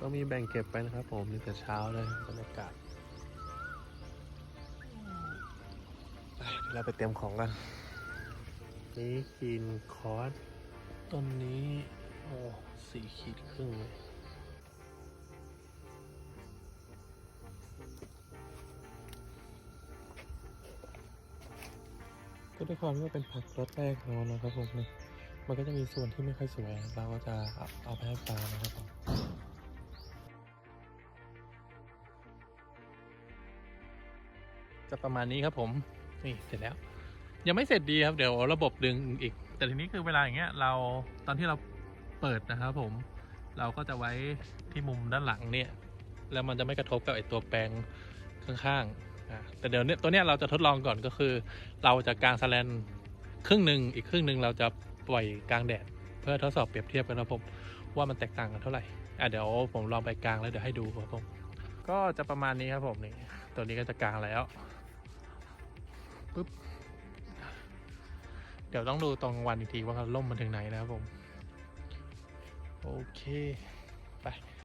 ก็มีแบ่งเก็บไปนะครับผมนี่แต่เช้าเลยบรรยากาศไปเราไปเตรียมของกัน นี่กินคอร์สต้นนี้ โอ้สี่ขีดครึ่งเลยก็ด้วยความที่ว่าเป็นผักรสแรกของเรานะครับผมเนี่ยมันก็จะมีส่วนที่ไม่ค่อยสวย เราก็จะเอาเอาไปให้ปลานะครับผม จะประมาณนี้ครับผมนี่เสร็จแล้ว ยังไม่เสร็จดีครับเดี๋ยวระบบดึงอีก แต่ทีนี้คือเวลาอย่างเงี้ยเราตอนที่เราเปิดนะครับผม เราก็จะไว้ที่มุมด้านหลังเนี่ย แล้วมันจะไม่กระทบกับไอตัวแปลงข้างๆอะแต่เดี๋ยวเนี้ยตัวเนี้ยเราจะทดลองก่อนก็คือ เราจะกางสแลนครึ่งหนึ่งอีกครึ่งหนึ่งเราจะปล่อยกลางแดด เพื่อทดสอบเปรียบเทียบกันนะผมว่ามันแตกต่างกันเท่าไหร่อะเดี๋ยวผมลองไปกลางแล้วเดี๋ยวให้ดูครับผมก็จะประมาณนี้ครับผมนี่ตัวนี้ก็จะกลางแล้ว ปุ๊บ เดี๋ยวต้องดูตรงวันอีกทีว่าล่มมันถึงไหนนะครับผม โอเค ไป